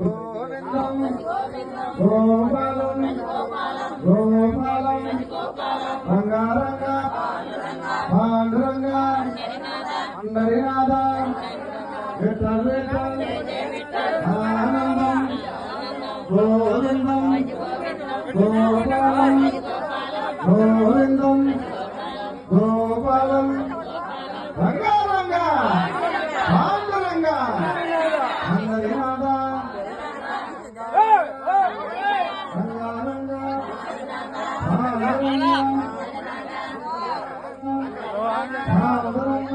గోవిందం గోపాలం గోపాలం రంగారంగ పాండురంగ అందరినాథ విఠల్ విఠల్ ఆనందం గోవిందం గోపాలం గోవిందం గోపాలం పాండురంగ అందరినాథ రంగారంగ పాండురంగ పాండురంగ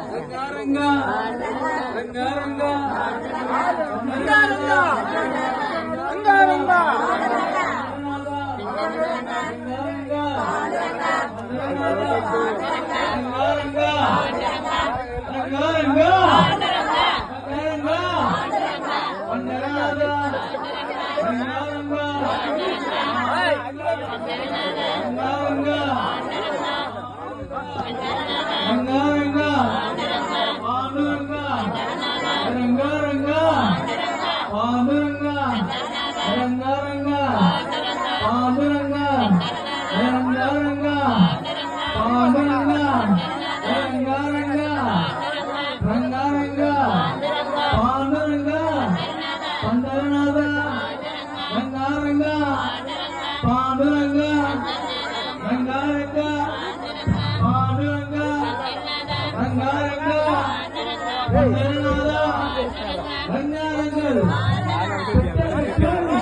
రంగారంగా రంగారంగా రంగారంగా రంగారంగా రంగారంగా రంగారంగా పండరనాథ రంగారంగా పాండురంగా రంగారంగా పాండురంగా రంగారంగా పండరనాథ రంగారంగల్ పెట్టెలు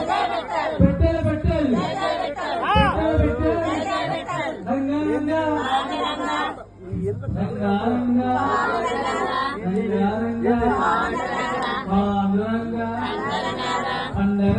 పెట్టెలు పెట్టెలు పెట్టెలు రంగారంగా రంగారంగా రంగారంగా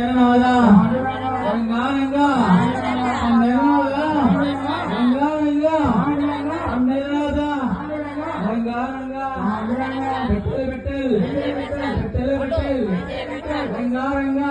நிறனாவதா நானங்கா நிறனாவதா நங்கானங்கா நிறனாவதா நங்கானங்கா பெட்டல் பெட்டல் பெட்டல் பெட்டல் நங்கானங்கா